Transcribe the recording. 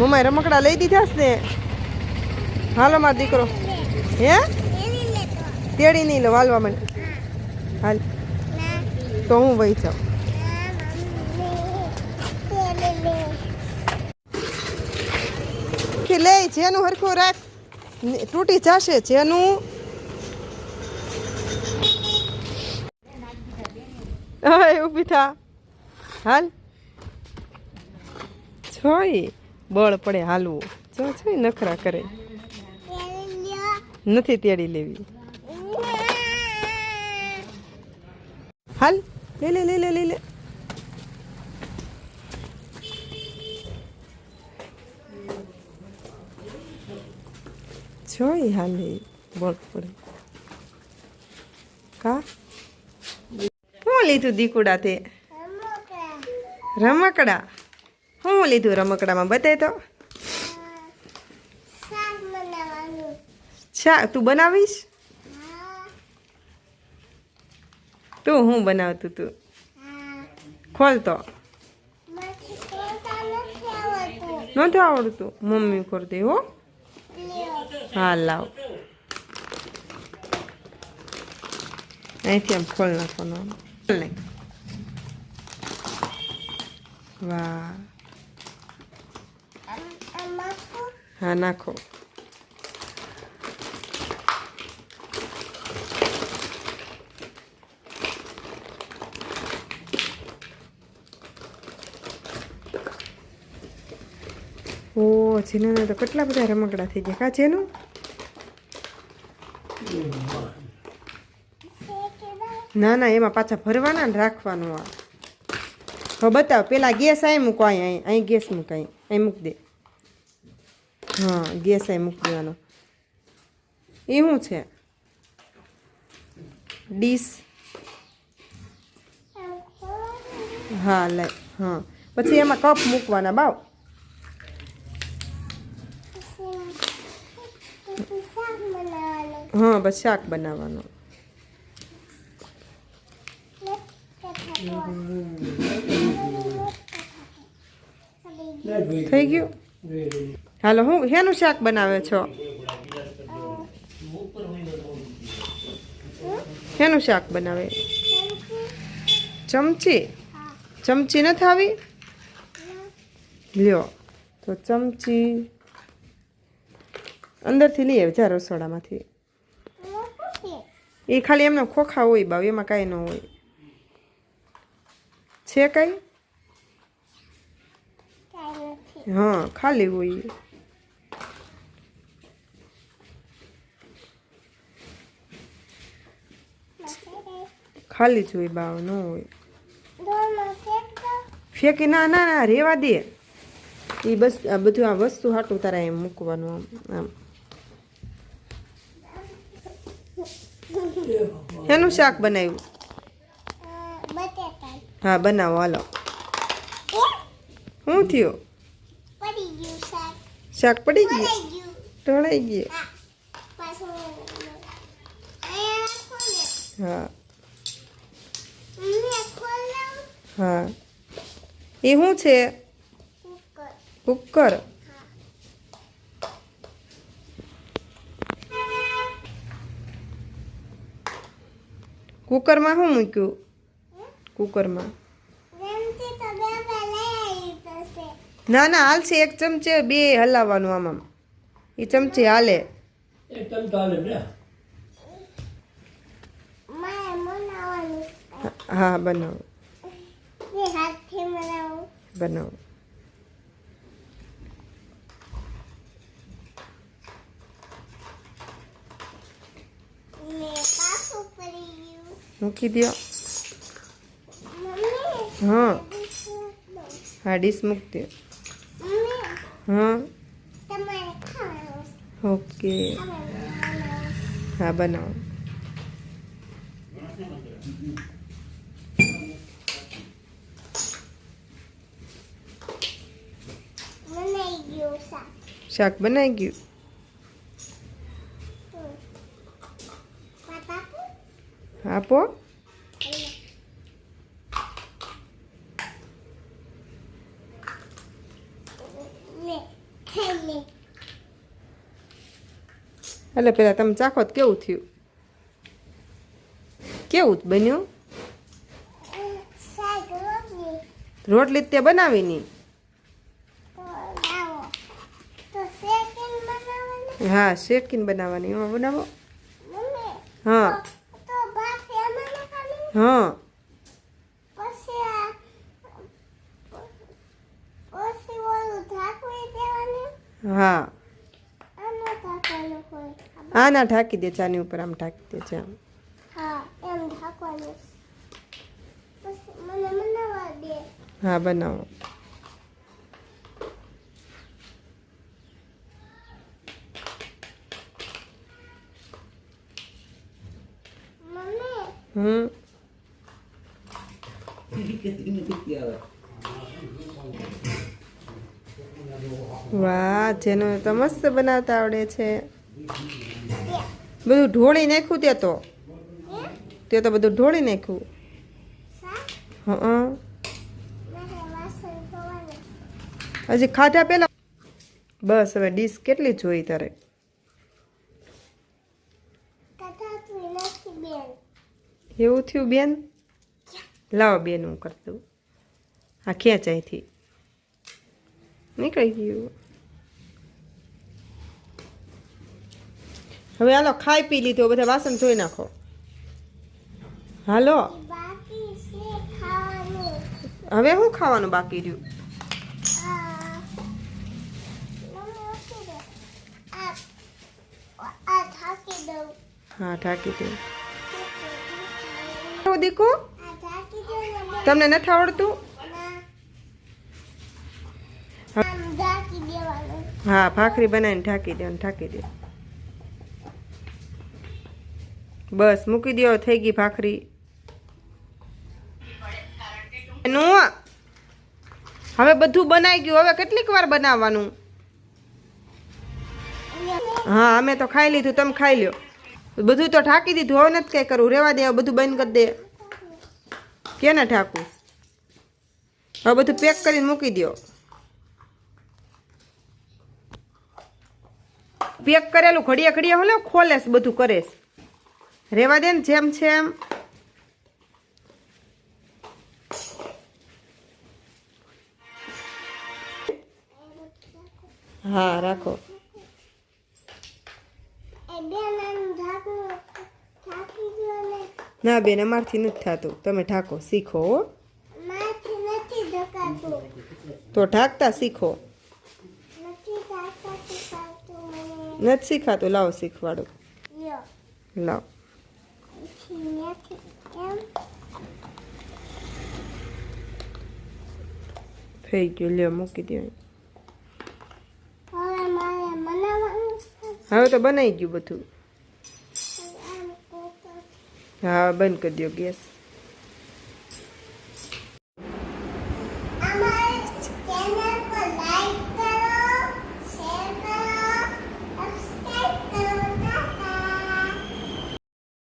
મમ્માએ રમકડા લઈ દીધા છે. ને હાલો મારો દીકરો. હે? તેડી નહીં લો, હાલવા માટે હાલ. તો હું વહી જાઉં. લે, જેનું હરખું રાખ. તૂટી જશે જેનું. હવે ઊભી થા. હાલ. છોય બળ પડે હાલવું. જો છે નખરા કરે. નથી તેડી લેવી. હાલ, લે લે લે લે લે લે. જોઈ હાલે, બળ પડે. કા? શું લીધું દીકુડા તે રમકડા. શું લીધું રમકડામાં? બતાય તો. શા તું બનાવીશ? તું હું બનાવતું તું? ખોલ તો. નહોતું આવડતું. મમ્મી કરતી હો. હા લાવ. અહીંથી આમ ખોલ નાખવાનો. વાહ. હા નાખો ઓ જીનાના તો કેટલા બધા રમકડા થઈ ગયા. કા ના ના, એમાં પાછા ભરવાના ને રાખવાનું આ. હવે બતાવ, પેલા ગેસ અહીં મૂકો અહીં અહીં અહીં ગેસ મૂક અહીં અહીં મૂક દે. હા, ગેસ એ મૂકી દેવાનો એ શું છે? ડીશ. હા, લે, હા. પછી એમાં કપ મૂકવાના, બાવ. હા, બસ શાક બનાવવાનું. થઈ ગયું? હાલો હું શેનું શાક બનાવે છો? શેનું શાક બનાવે. ચમચી? ચમચી નથી આવી? લ્યો તો ચમચી અંદરથી લઈ આવે જા રસોડામાંથી. એ ખાલી એમનો ખોખા હોય બાવ એમાં કાંઈ ન હોય. છે કાંઈ? હા ખાલી હોય. ખાલી જ હોય બાવ ન હોય. ફેંકી ના ના ના રેવા દે. એ બસ બધું આ વસ્તુ હાટું તારા એમ મૂકવાનું આમ આમ. એનું શાક બનાવ્યું? હા બનાવો હાલો. શું થયું? શાક. પડી ગયું? ઢળાઈ ગયું. હા. હા. એ શું છે? કુકર. કુકરમાં શું મૂક્યું? કુકરમાં. ના ના હાલશે એક ચમચે બે હલાવવાનું આમ. એ ચમચી હાલે. એક ચમચો હાલે ને હા બનાવો બનાવો મૂકી દો હા હા ડીશ મૂકી દો હા ઓકે હા બનાવો શાક બનાવી ગયું. આપો. એટલે પેલા તમે ચાખો તો કેવું થયું? કેવું બન્યું? રોટલી તે બનાવી ની હા શેકીને બનાવવાની. એમાં બનાવો. હા. હા. હા. હા ના ઢાંકી દે ચાની ઉપર આમ ઢાંકી દે છે આમ હા, બનાવો મમ્મી હમ વાહ જેનો તો મસ્ત બનાવતા આવડે છે. બધું ઢોળી નાખ્યું તે તો? તે તો બધું ઢોળી નાખ્યું? હં હજી ખાધા પેલા? બસ હવે ડીશ કેટલી જોઈ તારે? એવું થયું બેન? લાવો બેન હું કરી દઉં. આ ખેંચાઈથી નીકળી ગયું. હવે હાલો ખાઈ પી લીધો બધા વાસણ ધોઈ નાખો. હાલો. હવે શું ખાવાનું બાકી રહ્યું? ઢાંકી દઉં. હા ઢાંકી દીકો દઉં બેન. તમને નથી આવડતું? હા, ભાખરી બનાવીને ઢાંકી દે ઢાંકી દે. બસ, મૂકી દો, થઈ ગઈ ભાખરી. હવે બધું બનાવી ગયું. હવે કેટલીક વાર બનાવવાનું? હા, અમે તો ખાઈ લીધું, તમે ખાઈ લ્યો. બધું તો ઢાંકી દીધું, હવે નથી કઈ કરવું. રેવા દે બધું બંધ કરી દે. કેને ઢાંકવું હવે બધું પેક કરીને મૂકી દો પેક કરેલું, ઘડિયા ઘડિયા હોલે ખોલેસ બધું કરેશ રેવા દે ને જેમ છે એમ હા, રાખો એ બેન આનું ઢાંકણું ઢાંકી દો ને બેન અમારથી નથી થતું. તમે ઢાંકો શીખો હો. તો ઢાંકતા શીખો. નથી શીખાતું લાવો શીખવાડો. લાવો. થઈ ગયું. લ્યો મૂકી દો હવે તો બનાવી ગયું બધું. હા બંધ કરી દો ગેસ.